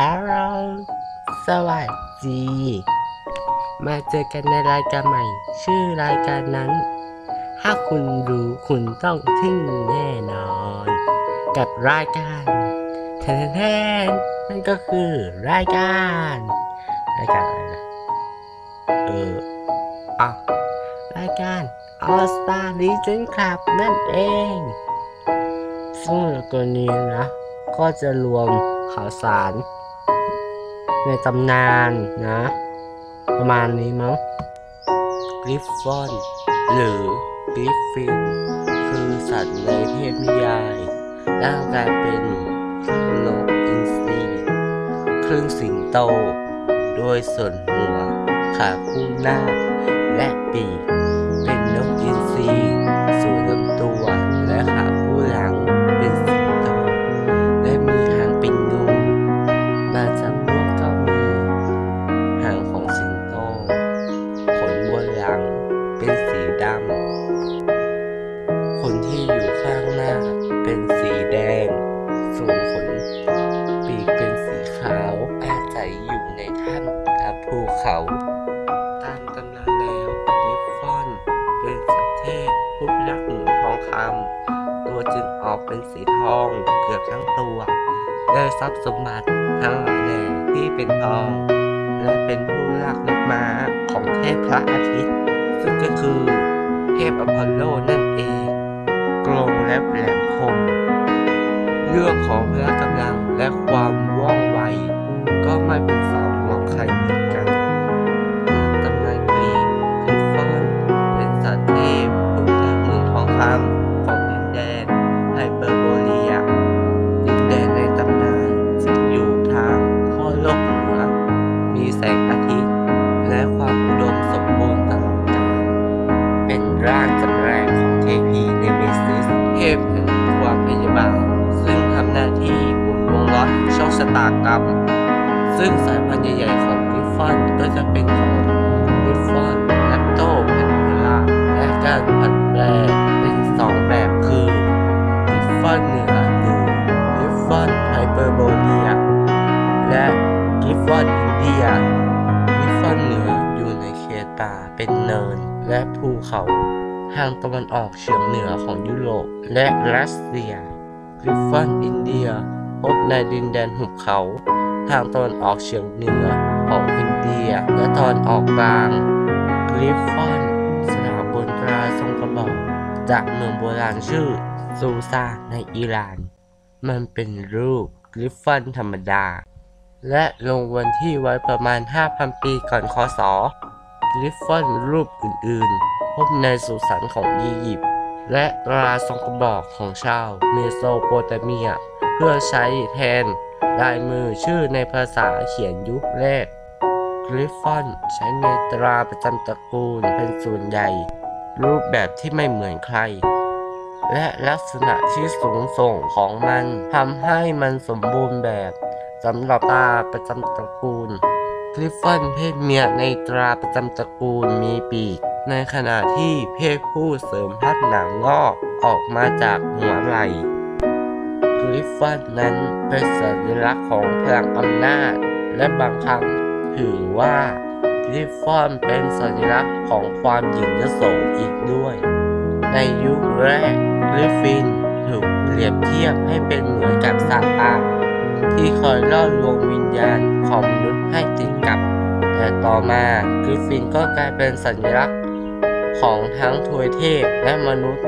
Hello สวัสดี มาเจอกันในรายการใหม่ ชื่อรายการนั้น ถ้าคุณรู้คุณต้องทึ่งแน่นอน กับรายการแทนแทนๆนั่นก็คือรายการ รายการอะไรนะเอออะรายการ All Star Legend Club นั่นเอง ซึ่งตัวนี้นะ ก็จะรวมข่าวสาร ในตำนานนะ ประมาณนี้มั้งกริฟฟอน หรือกริฟฟินคือสัตว์ในเทพนิยายร่างกายเป็นครึ่งนกอินทรีครึ่งสิงโต โดยส่วนหัว ขาคู่หน้า และปีก ดำ ขนที่อยู่ข้างหน้าเป็นสีแดง ส่วนขนปีกเป็นสีขาวอาศัยอยู่ในถ้ำตามภูเขา ตามตำนานแล้วลิฟฟอนเป็นสัตว์เทพผู้พิทักษ์หนุนทองคำตัวจึงออกเป็นสีทองเกือบทั้งตัวได้ทรัพย์สมบัติทั้งหลายแหล่ที่เป็นทอง และเป็นผู้รักลูกม้าของเทพพระอาทิตย์ ซึ่งก็คือ เทพอพอลโลนั่นเอง กลงและแหลมคม เรื่องของพละกำลังและความ ร่างจำแรงของเทพีเนเมซิสเทพแห่งความพยาบาลซึ่งทำหน้าที่หมุนวงล้อโชคชะตากรรม ซึ่งสายพันธุ์ใหญ่ๆของกริฟฟอนก็จะเป็นของกริฟฟอนแลปโตแพนโทล่าและการผัดแปลเป็นสองแบบคือกริฟฟอนเหนือหรือกริฟฟอนไฮเปอร์โบเลียและกริฟฟอนอินเดียกริฟฟอนเหนืออยู่ในเขตป่าเป็นเนิน และภูเขาทางตะวันออกเฉียงเหนือของยุโรปและรัสเซีย กริฟฟอนอินเดีย พบในดินแดนหุบเขา ทางตะวันออกเฉียงเหนือของอินเดีย และตอนออกกลาง กริฟฟอนสถาบนตราทรงกระบอก จากเมืองโบราณชื่อซูซาในอิหร่าน มันเป็นรูปกริฟฟอนธรรมดา และลงวันที่ไว้ประมาณ 5,000 ปีก่อนคศ กริฟฟอนรูปอื่นๆ พบในสุสานของอียิปต์และตราทรงกระบอกของชาวเมโสโปเตเมีย เพื่อใช้แทนลายมือชื่อในภาษาเขียนยุคแรกกริฟฟอนใช้ในตราประจำตระกูลเป็นส่วนใหญ่ รูปแบบที่ไม่เหมือนใคร และลักษณะที่สูงส่งของมันทำให้มันสมบูรณ์แบบสำหรับตราประจำตระกูล คลิฟฟอนเพศเมียในตราประจำตระกูลมีปีก ในขณะที่เพศผู้เสริมพัดหนังงอกออกมาจากหัวไหล่กริฟฟอนนั้นเป็นสัญลักษณ์ของพลังอำนาจ และบางครั้งถือว่ากริฟฟอนเป็นสัญลักษณ์ของความหยิ่งยโสอีกด้วย ในยุคแรกกริฟฟินถูกเปรียบเทียบให้เป็นเหมือนกับซาตานที่คอยล่อลวงวิญญาณของมนุษย์ ให้ติดกับ แต่ต่อมากริฟฟินก็กลายเป็นสัญลักษณ์ของทั้งทวยเทพและมนุษย์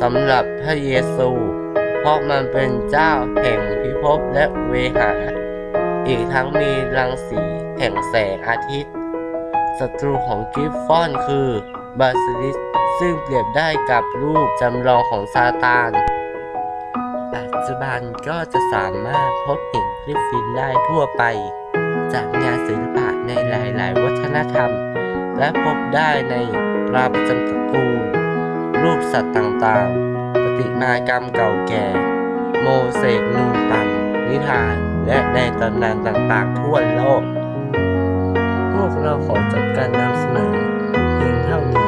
สำหรับพระเยซู เพราะมันเป็นเจ้าแห่งพิภพและเวหา อีกทั้งมีรังสีแห่งแสงอาทิตย์ศัตรูของกริฟฟอนคือบาซิลิสซึ่งเปรียบได้กับรูปจำลองของซาตาน ปัจจุบันก็จะสามารถพบเห็นกริฟฟินได้ทั่วไป จากงานศิลปะในหลาย ๆ วัฒนธรรม และพบได้ในตราประจำตระกูล รูปสัตว์ต่าง ๆประติมากรรมเก่าแก่ โมเสกนูนตันนิทาน และในตำนานต่าง ๆ ทั่วโลก พวกเราขอจบการนำเสนอเพียงเท่านี้